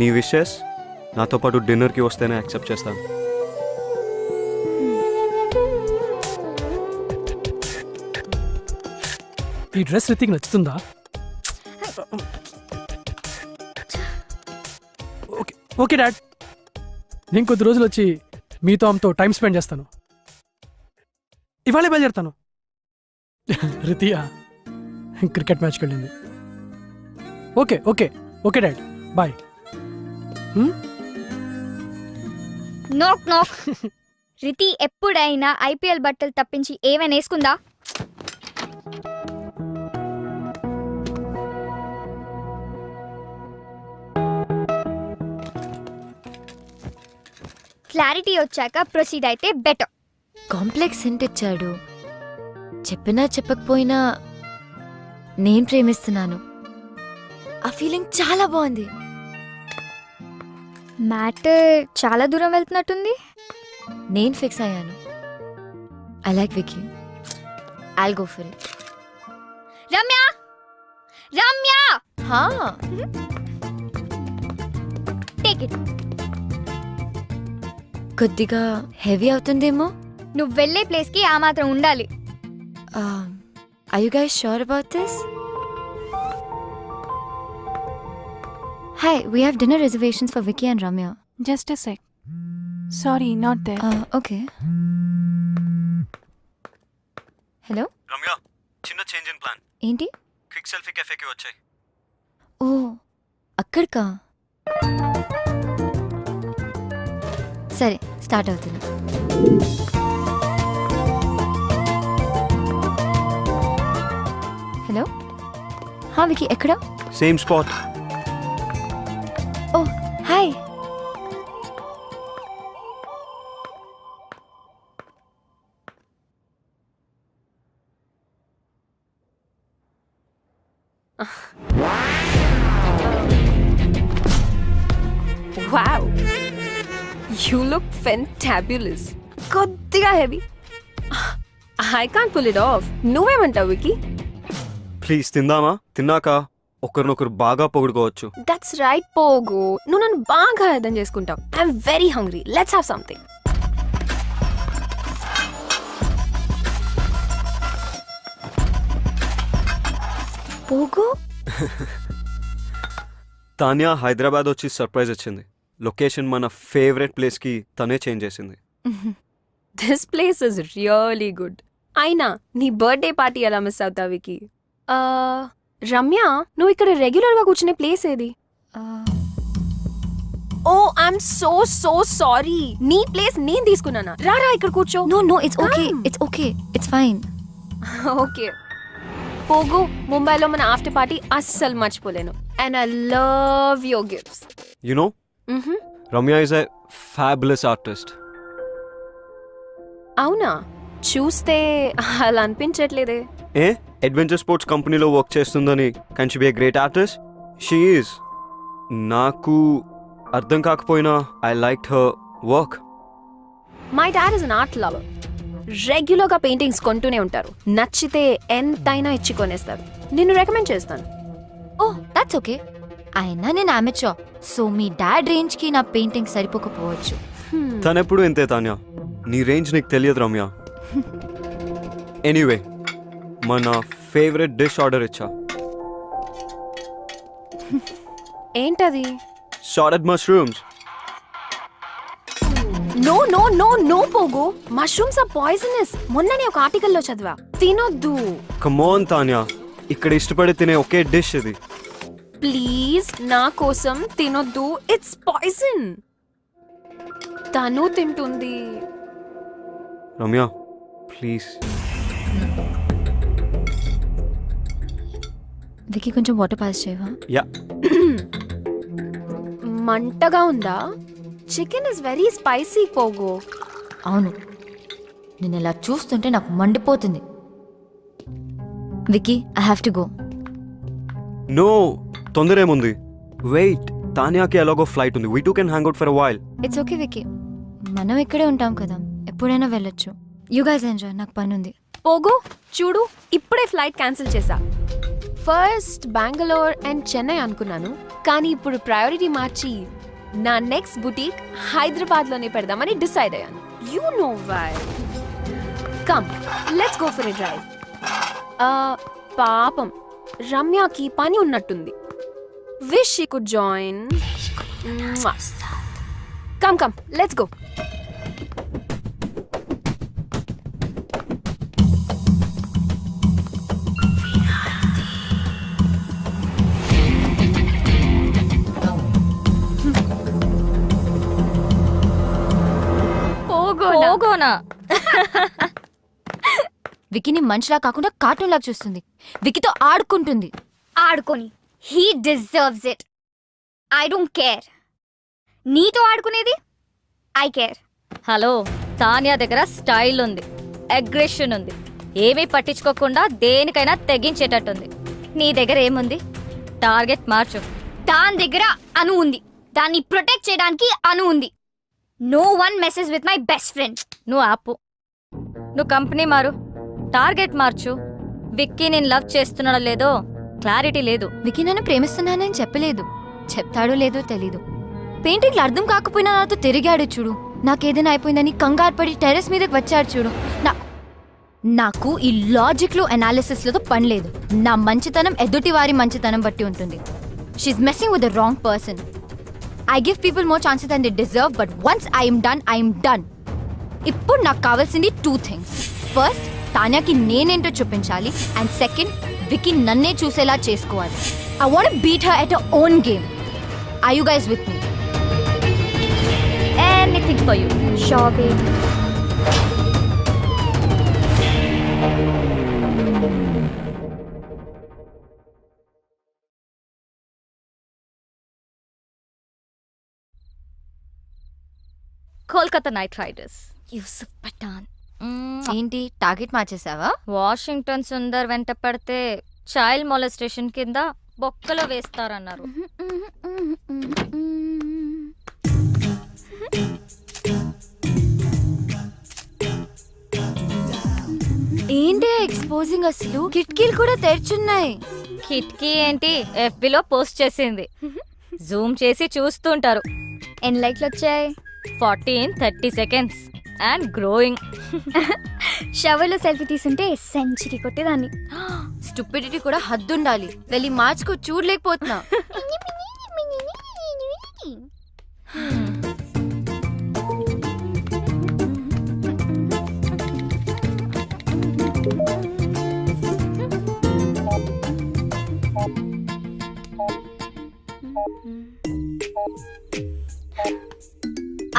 నీ విషెస్ నాతో పాటు డిన్నర్కి వస్తేనే యాక్సెప్ట్ చేస్తాను. ఈ dress Hrithik నచ్చుతుందా? Okay okay dad. నేను కొద్ది రోజులు వచ్చి మీతో ఆమెతో టైం స్పెండ్ చేస్తాను. ఇవాళే బయలుదేరుతాను. రితియా క్రికెట్ మ్యాచ్కి వెళ్ళింది. Okay okay okay dad. Bye. Knock knock. Riti ఎప్పుడైనా ఐపీఎల్ బట్టలు తప్పించి ఏమైనా వేసుకుందా? క్లారిటీ వచ్చాక ప్రొసీడ్ అయితే బెటర్. కాంప్లెక్స్ హింట్ ఇచ్చాడు చెప్పినా చెప్పకపోయినా నేను ప్రేమిస్తున్నాను. ఆ ఫీలింగ్ చాలా బాగుంది. మ్యాటర్ చాలా దూరం వెళ్తున్నట్టుంది? నేను ఫిక్స్ అయ్యాను. I like Vicky I'll go for it Ramya! Ramya! హా! టేక్ ఇట్ కొద్దిగా హెవీ అవుతుందేమో? నువ్వు వెళ్ళే ప్లేస్కి ఆ మాత్రం ఉండాలి. I you guys sure about this hi we have dinner reservations for Vicky and Ramya Just a sec. Sorry, not there. Okay hello Ramya చిన్న చేంజ్ ఇన్ ప్లాన్ ఏంటి క్విక్ సెల్ఫీ కెఫేకి వచ్చాయి ఓ అక్కడికా సరే స్టార్ట్ అవుతుంది హలో హా వికి ఎక్కడ same spot You look fantabulous. కొద్దిగా heavy I can't pull it off నువ్వేమంటావు వికీ ప్లీజ్ తిందామా? తిన్నాక ఒకరినొకరు బాగా పొగుడుకోవచ్చు. దట్స్ రైట్ పోగు. నువ్వు నన్ను బాగా అర్థం చేసుకుంటావు. I'm very hungry let's have something Pogu? Tanya Hyderabad వచ్చి సర్ప్రైజ్ ఇచ్చింది. లొకేషన్ మన ఫేవరెట్ ప్లేస్కి తనే చేంజ్ చేసింది. This place is really good అయినా నీ బర్త్డే పార్టీ ఎలా మిస్ అవుతావు వికీ? ఆ, రమ్య నువ్వు ఇక్కడ రెగ్యులర్గా కూర్చునే ప్లేస్ ఏది? Oh I'm so so sorry. నీ ప్లేస్ నేను తీసుకున్నానా? రారా ఇక్కడ కూర్చో. No no it's okay. It's okay it's fine okay Pogu ముంబైలో మన ఆఫ్టర్ పార్టీ అస్సలు మర్చిపోలేను. And I love your gifts you know Ramya is a fabulous artist అవునా? చూస్తే అలా అనిపించట్లేదే. ఏ? అడ్వెంచర్ స్పోర్ట్స్ కంపెనీలో వర్క్ చేస్తుందని can she be great artist she is నాకు అర్థం కాకపోయినా I like her work my dad is an art lover రెగ్యులర్గా పెయింటింగ్స్ కొంటూనే ఉంటారు. నచ్చితే ఎంతైనా ఇచ్చి కొనేస్తారు. నిన్ను రికమెండ్ చేస్తాను. ఓ దట్స్ ఓకే అయినా నేను అమెచో సో మీ డాడ్ రేంజ్కి నా పెయింటింగ్ సరిపోకపోవచ్చు. తనెప్పుడు ఇంతే తాన్యా? నీ రేంజ్ నీకు తెలియదు రమ్య. ఎనీవే మన ఫేవరెట్ డిష్ ఆర్డర్ ఇచ్చా. ఏంటది? Sauteed mushrooms no no no no Pogu. Mushrooms are poisonous మొన్ననే ఒక ఆర్టికల్లో చదివా. తినొద్దు. Come on Tanya. ఇక్కడ ఇష్టపడి తినే ఒకే డిష్ ఇది. ప్లీజ్ నా కోసం తినొద్దు. ఇట్స్ పాయిజన్ తను తింటుంది. రమ్య ప్లీజ్. వికి కొంచెం వాటర్ పాస్ చేయవా? యా. మంటగా ఉందా? చికెన్ ఇస్ వెరీ స్పైసీ పోగు అవును. నేను ఇలా చూస్తుంటే నాకు మండిపోతుంది. Vicky I have to go no తొందర ఏముంది? వెయిట్ తాన్యాకి ఎలాగో ఫ్లైట్ ఉంది. We two can hang out for while it's okay Vicky మనం ఇక్కడే ఉంటాం కదా. ఎప్పుడైనా వెళ్ళొచ్చు. యూ గైస్ ఎంజాయ్ నాకు పని ఉంది పోగు చూడు ఇప్పుడే ఫ్లైట్ క్యాన్సిల్ చేసా ఫస్ట్ బెంగళూర్ అండ్ చెన్నై అనుకున్నాను. కానీ ఇప్పుడు ప్రయారిటీ మార్చి నా నెక్స్ట్ బుటీక్ హైదరాబాద్లోనే పెడదామని డిసైడ్ అయ్యాను. You know why come let's go for a drive పాపం రమ్యకి పని ఉన్నట్టుంది. Wish she could join come come let's go పోగోనా? వికీని మనిషిలా కాకుండా కార్టూన్ లాగా చూస్తుంది. వికీతో ఆడుకుంటుంది. ఆడుకొని. He deserves it I don't care నీతో ఆడుకునేది? ఐ కేర్ హలో తానియా దగ్గర స్టైల్ ఉంది అగ్రెషన్ ఉంది. ఏమీ పట్టించుకోకుండా దేనికైనా తెగించేటట్టుంది. నీ దగ్గర ఏముంది? టార్గెట్ మార్చు. దాని దగ్గర అను ఉంది. దాన్ని ప్రొటెక్ట్ చేయడానికి అను ఉంది. No one message with my best friend నువ్వు ఆపు. నువ్వు కంపెనీ మారు. టార్గెట్ మార్చు. విక్కీ నేను లవ్ చేస్తున్నాడో లేదో క్లారిటీ లేదు. వికీ నన్ను ప్రేమిస్తున్నానని చెప్పలేదు. చెప్తాడో లేదో తెలీదు. పెయింటింగ్లు అర్థం కాకపోయినా నాతో తిరిగాడు చూడు. నాకేదైనా అయిపోయిందని కంగారు పడి టెర్రస్ మీదకి వచ్చాడు చూడు. నా నాకు ఈ లాజిక్లు అనాలిసిస్లతో పని లేదు. నా మంచితనం ఎదుటి వారి మంచితనం బట్టి ఉంటుంది. She's messing with the wrong person I give people more chances and the deserve but once I'm done I'm done ఇప్పుడు నాకు కావాల్సింది టూ థింగ్స్ ఫస్ట్ తాన్యాకి నేనేంటో చూపించాలి. అండ్ సెకండ్ వికీ నన్నే చూసేలా చేసుకోవాలి. I want beat her at own game I you guys with me anything for you show baby Kolkata Knight Riders Yusuf Pathan ఏంటి? Target మార్చేసావా? Washington Sundar వెంట పడితే చైల్డ్ మొలెస్టేషన్ కింద బొక్కలో వేస్తారన్నారు. ఏంటి ఎక్స్పోజింగ్ అసలు? కిటికీలు కూడా తెరిచున్నాయి. కిట్కీ ఏంటి? FB లో పోస్ట్ చేసింది. జూమ్ చేసి చూస్తుంటారు. ఎన్ని లైక్లు వచ్చాయి? Fourteen thirty seconds. And growing. షవర్లో selfie తీసుంటే సెంచరీ కొట్టేదాన్ని. స్టూపిడిటీ కూడా హద్దుండాలి. వెళ్ళి మార్చుకో చూడలేకపోతున్నా.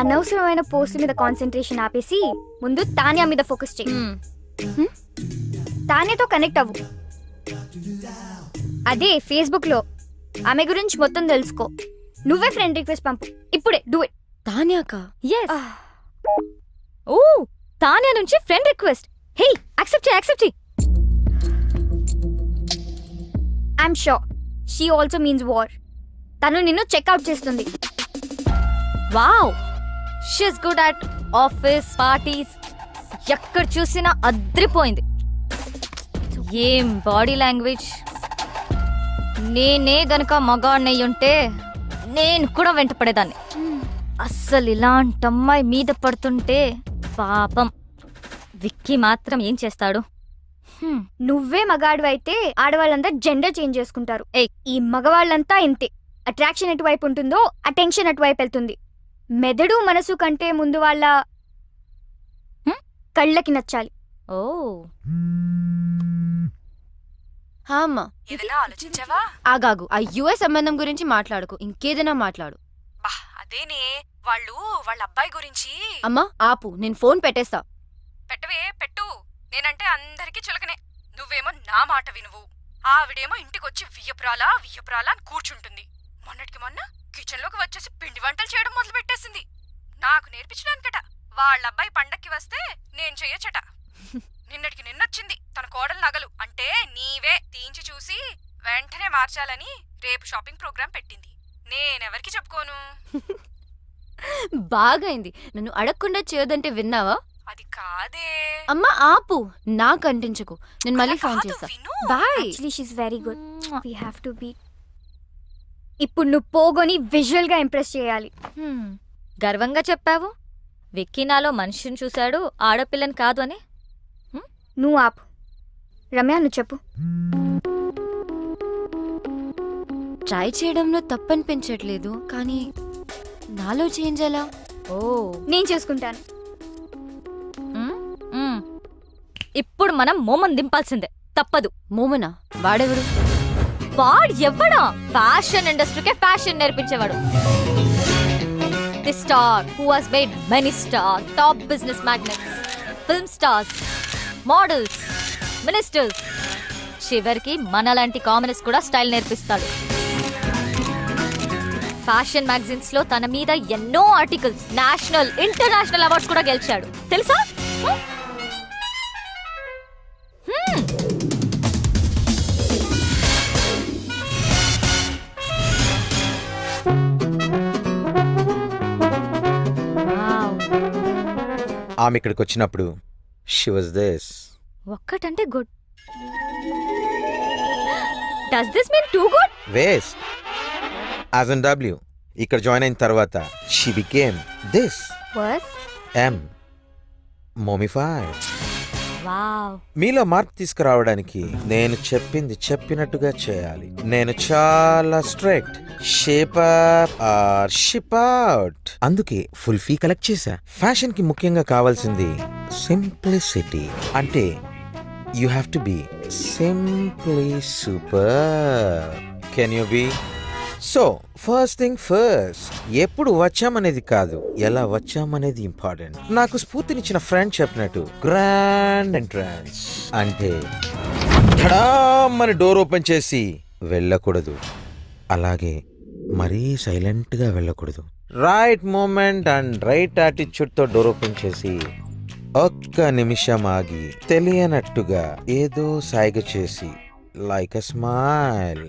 అనవసరమైన పోస్ట్ మీద కాన్సన్ట్రేషన్ ఆపేసి ముందు తానియా మీద ఫోకస్ చేయి. తానేతో కనెక్ట్ అవ్వు. అదే ఫేస్బుక్లో ఆమె గురించి మొత్తం తెలుసుకో. నువ్వే ఫ్రెండ్ రిక్వెస్ట్ పంపు. ఇప్పుడే డూ ఇట్ తాన్యాక? ఎస్ ఓ తానియా నుంచి ఫ్రెండ్ రిక్వెస్ట్ హే యాక్సెప్ట్ చేయి యాక్సెప్ట్ చేయి. I'm sure she also means war తను నిన్ను చెక్అవుట్ చేస్తుంది. Wow she's good at office parties ఎక్కడ చూసినా అద్రిపోయింది. ఏం బాడీ లాంగ్వేజ్ నేనే గనక మగాడినై ఉంటే నేను కూడా వెంట పడేదాన్ని. అస్సలు ఇలాంటి అమ్మాయి మీద పడుతుంటే పాపం. విక్కీ మాత్రం ఏం చేస్తాడు? నువ్వే మగాడు అయితే ఆడవాళ్ళంతా జెండర్ చేంజ్ చేసుకుంటారు. ఈ మగవాళ్ళంతా ఇంతే. అట్రాక్షన్ ఎటువైపు ఉంటుందో అటెన్షన్ అటువైపు వెళ్తుంది. మెదడు మనసు కంటే ముందు వాళ్ళ? కళ్ళకి నచ్చాలి. ఓ. అమ్మా. ఏదైనా ఆలోచించావా? ఆగాగు. ఆ యుఎస్ సంబంధం గురించి మాట్లాడుకో. ఇంకేదైనా మాట్లాడు. బా అదేనే. వాళ్ళు వాళ్ళ అబ్బాయి గురించి అమ్మా ఆపు. నేను ఫోన్ పెట్టేస్తా. పెట్టవే పెట్టు. నేనంటే అందరికీ చులకనే. నువ్వేమో నా మాట వినువు. ఆవిడేమో ఇంటికొచ్చి వియ్యపురాలా వియ్యపురాలా అని కూర్చుంటుంది. మొన్నటికి మొన్న కిచెన్లోకి వచ్చేసి పిండి వంటలు చేయడం మొదలు పెట్టేసింది. నాకు నేర్పించడానికట వాళ్ళ అబ్బాయి పండక్కి వస్తే నేను చెయ్యొచ్చట నిన్నటికి నిన్నొచ్చింది. తన కోడలు నగలు. అంటే నీవే తీయించి చూసి వెంటనే మార్చాలని రేపు షాపింగ్ ప్రోగ్రాం పెట్టింది. నేనెవరికి చెప్పుకోను? బాగైంది. నన్ను అడగకుండా చేయొద్దంటే విన్నావా? అది కాదే. అమ్మ ఆపు. నాకు అంటించకు. నేను మళ్ళీ ఫోన్ కాదు, చేస్తా. విను. Bye. Very good we have to be ఇప్పుడు నువ్వు పోగొని విజువల్గా ఇంప్రెస్ చేయాలి. హ్మ్. గర్వంగా చెప్పావు. విక్కీ నాలో మనిషిని చూశాడు ఆడపిల్లని కాదు అని. నువ్వు ఆపు. రమ్య నువ్వు చెప్పు. ట్రై చేయడంలో తప్పనిపించట్లేదు కానీ నాలో చేంజ్ ఎలా? ఓ. నేను చూసుకుంటాను. ఇప్పుడు మనం మోమం దింపాల్సిందే. తప్పదు. మోమనా? వాడెవరు? వాడు ఎవడా ఫ్యాషన్ ఇండస్ట్రీకే fashion నేర్పించేవాడు. The star who has made many star top business magnates film stars models ministers చివరికి మనలాంటి కామనర్స్ కూడా స్టైల్ నేర్పిస్తాడు. ఫ్యాషన్ మ్యాగజైన్స్లో తన మీద ఎన్నో ఆర్టికల్స్ నేషనల్ ఇంటర్నేషనల్ అవార్డ్స్ కూడా గెలిచాడు. తెలుసా? ఆమె ఇక్కడికి వచ్చినప్పుడు షీ వాజ్ దిస్ ఒక్కటంటే good. Does this mean too good waste as W ఇక్కడ జాయిన్ అయిన తర్వాత she became this worse um mommify మీలో మార్పు తీసుకురావడానికి నేను చెప్పింది చెప్పినట్టుగా చేయాలి. నేను చాలా strict. Shape or ship out. అందుకే ఫుల్ ఫీ కలెక్ట్ చేశా. ఫ్యాషన్కి ముఖ్యంగా కావాల్సింది సింప్లిసిటీ. అంటే you have to be simply super. Can you be so first thing first ఎప్పుడు వచ్చామనేది కాదు. ఎలా వచ్చామనేది ఇంపార్టెంట్ నాకు స్ఫూర్తినిచ్చిన ఫ్రెండ్ చెప్పినట్టు గ్రాండ్ ఎంట్రన్స్ అంటే ధడామని డోర్ ఓపెన్ చేసి వెళ్ళకూడదు. అలాగే మరీ సైలెంట్గా వెళ్ళకూడదు. రైట్ మూమెంట్ అండ్ రైట్ యాటిట్యూడ్తో డోర్ ఓపెన్ చేసి ఒక్క నిమిషం ఆగి తెలియనట్టుగా ఏదో సాయిగ చేసి like a smile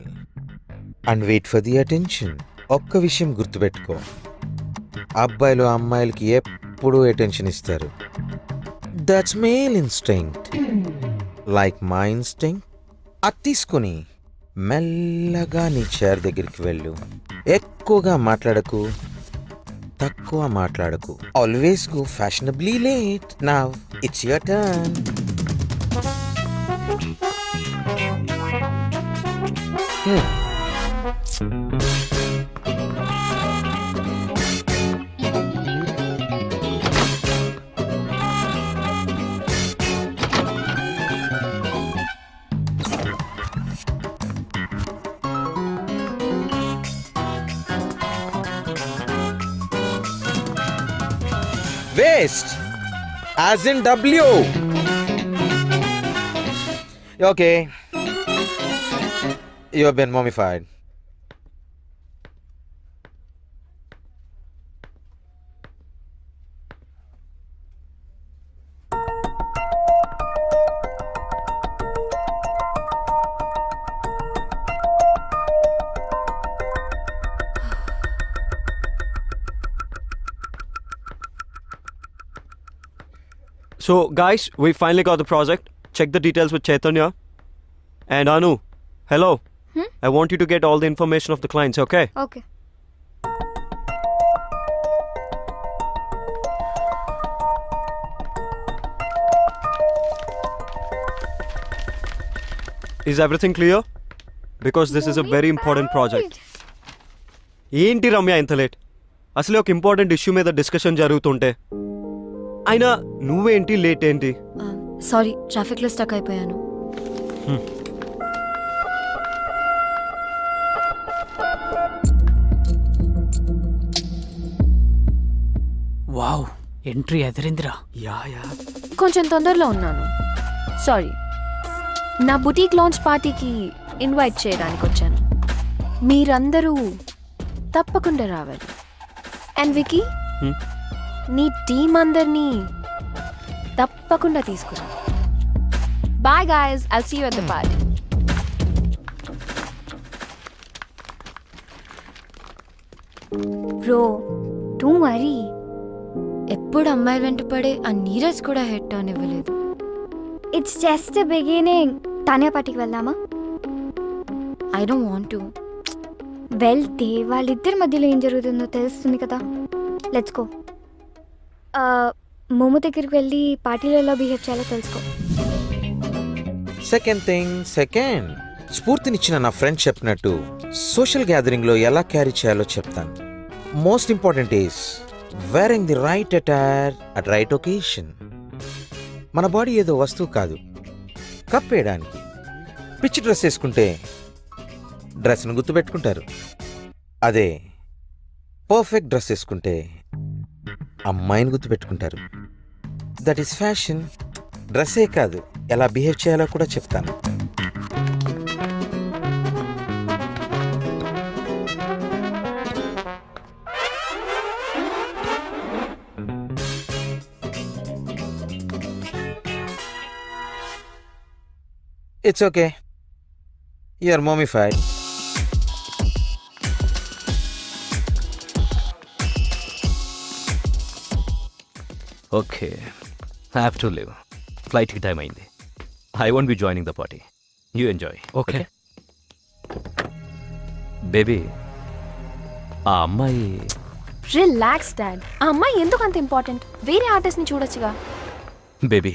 and wait for the attention ఒక్క విషయం గుర్తుపెట్టుకో. అబ్బాయిలు అమ్మాయిలకి ఎప్పుడూ అటెన్షన్ ఇస్తారు. That's male instinct like my instinct అది తీసుకుని మెల్లగా నీ చైర్ దగ్గరికి వెళ్ళు. ఎక్కువగా మాట్లాడకు. తక్కువ మాట్లాడకు. ఆల్వేస్ గో ఫ్యాషనబ్లీ లేట్ నా it's your turn Waste. As in W. Okay. You have been mummified. So, guys, we finally got the project. Check the details with Chaitanya. And Anu, hello. I want you to get all the information of the clients, okay? Okay Is everything clear? Because this is a very important project. ఏంటి రమ్య ఇంత late అసలే ఒక important issue మీద discussion జరుగుతుంటే అయినా నువ్వేంటి late ఏంటి sorry ట్రాఫిక్లో స్టక్ అయిపోయాను. Wow entry ఎదిరిందిరా. Yeah yeah. కొంచెం తొందరలో ఉన్నాను. సారీ. నా బుటీక్ లాంచ్ పార్టీకి ఇన్వైట్ చేయడానికి వచ్చాను. మీరందరూ తప్పకుండా రావాలి. అండ్ వికీ? నీ టీం అందరినీ తప్పకుండా తీసుకురా. Bye guys I'll see you at the party bro don't worry ఎప్పుడు ఎప్పుడు అమ్మాయి వెంట పడే ఆ నీరజ్ కూడా హెడ్ టర్న్ ఇవ్వలేదు. ఇట్స్ జస్ట్ బిగినింగ్ తానే పార్టీకి వెళ్దామా? ఐ డోంట్ వాంట్ టు వెళ్తే వాళ్ళిద్దరి మధ్యలో ఏం జరుగుతుందో తెలుస్తుంది కదా. లెట్స్ గో మోము దగ్గరికి వెళ్ళి పార్టీలో ఎలా బిహేవ్ చేయాలో తెలుసుకో. సెకండ్ థింగ్ సెకండ్ స్ఫూర్తినిచ్చిన నా ఫ్రెండ్ చెప్పినట్టు సోషల్ గ్యాదరింగ్లో ఎలా క్యారీ చేయాలో చెప్తాను. Most important is wearing the right attire at right occasion మన బాడీ ఏదో వస్తువు కాదు. కప్పేయడానికి పిచ్చి డ్రెస్ వేసుకుంటే డ్రెస్ను గుర్తుపెట్టుకుంటారు. అదే పర్ఫెక్ట్ డ్రెస్ వేసుకుంటే అమ్మాయిని గుర్తుపెట్టుకుంటారు. దట్ ఈస్ ఫ్యాషన్ డ్రెస్సే కాదు ఎలా బిహేవ్ చేయాలో కూడా చెప్తాను. It's okay you're momified okay. Have to leave ఫ్లైట్కి time అయింది. I won't be joining the party you enjoy okay. Baby ఆ అమ్మాయి రిలాక్స్ డాడ్ ఆ అమ్మాయి ఎందుకు అంత ఇంపార్టెంట్ వేరే ఆర్టిస్ట్ని చూడొచ్చుగా. Baby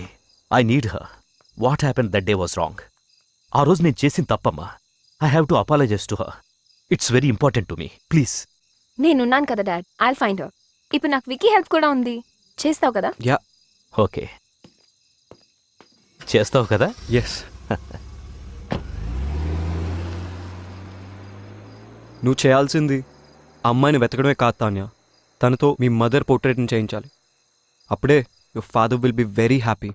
I need her what happen that day was wrong ఆ రోజు నేను చేసిన తప్పమ్మా. I have to apologise to her it's very important to me please నేనున్నాను కదా డాడ్ ఐ ఫైండ్ హర్ ఇప్పుడు నాకు వికీ హెల్ప్ కూడా ఉంది. చేస్తావు కదా? యా. ఓకే. చేస్తావు కదా? ఎస్ నువ్వు చేయాల్సింది ఆ అమ్మాయిని వెతకడమే కాదు తాన్య. తనతో మీ మదర్ పోర్ట్రేట్ని చేయించాలి. అప్పుడే your father will be very happy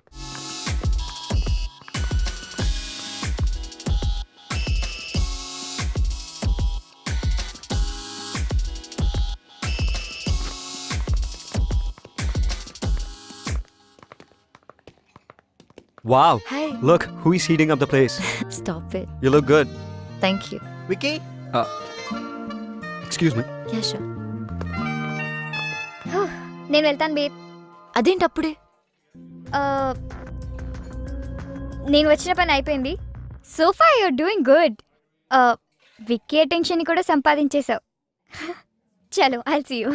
wow hi look who is heating up the place stop it you look good thank you Vicky excuse me yeah sure నేను వెళ్తాను బేబ్ అదేంటి అప్పుడే నేను వచ్చిన పని అయిపోయింది. So far you're doing good Vicky attention కూడా సంపాదించేశావు. చలో I'll see you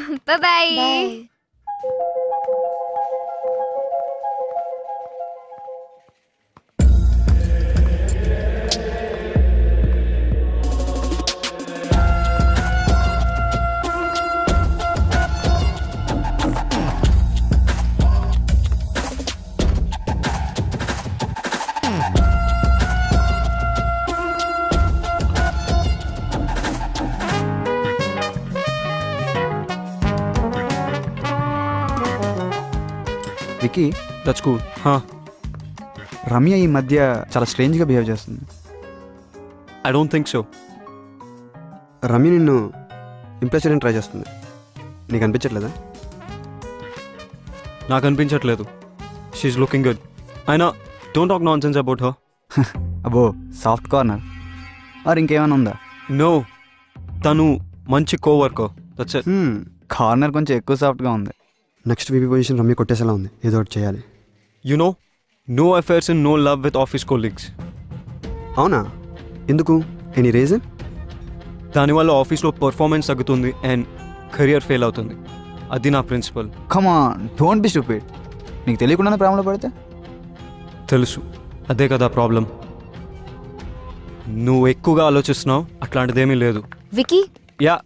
bye Vicky that's cool హా రమ్య ఈ మధ్య చాలా స్ట్రేంజ్గా బిహేవ్ చేస్తుంది. I don't think so Ramya నిన్ను ఇంప్రెస్ చేయడానికి ట్రై చేస్తుంది. నీకు అనిపించట్లేదా? నాకు అనిపించట్లేదు. షీఈ్ లుకింగ్ గుడ్ అయినా don't talk nonsense about her అబ్బో సాఫ్ట్ కార్నర్ మరి ఇంకేమైనా ఉందా? నో తను మంచి కో వర్కర్ దట్స్ కార్నర్ కొంచెం ఎక్కువ సాఫ్ట్గా ఉంది. నెక్స్ట్ వీపీ పొజిషన్ రమ్య కొట్టేసేలా ఉంది. ఏదో ఒకటి చేయాలి. You know no affairs in no love with office colleagues అవునా? ఎందుకు? ఎనీ రీజన్ దానివల్ల ఆఫీస్లో పర్ఫార్మెన్స్ తగ్గుతుంది అండ్ కెరియర్ ఫెయిల్ అవుతుంది. అది నా principle comma don't be stupid నీకు తెలియకుండానే ప్రేమలో పడితే? తెలుసు. అదే కదా ప్రాబ్లం నువ్వు ఎక్కువగా ఆలోచిస్తున్నావు అట్లాంటిదేమీ లేదు. Wiki yeah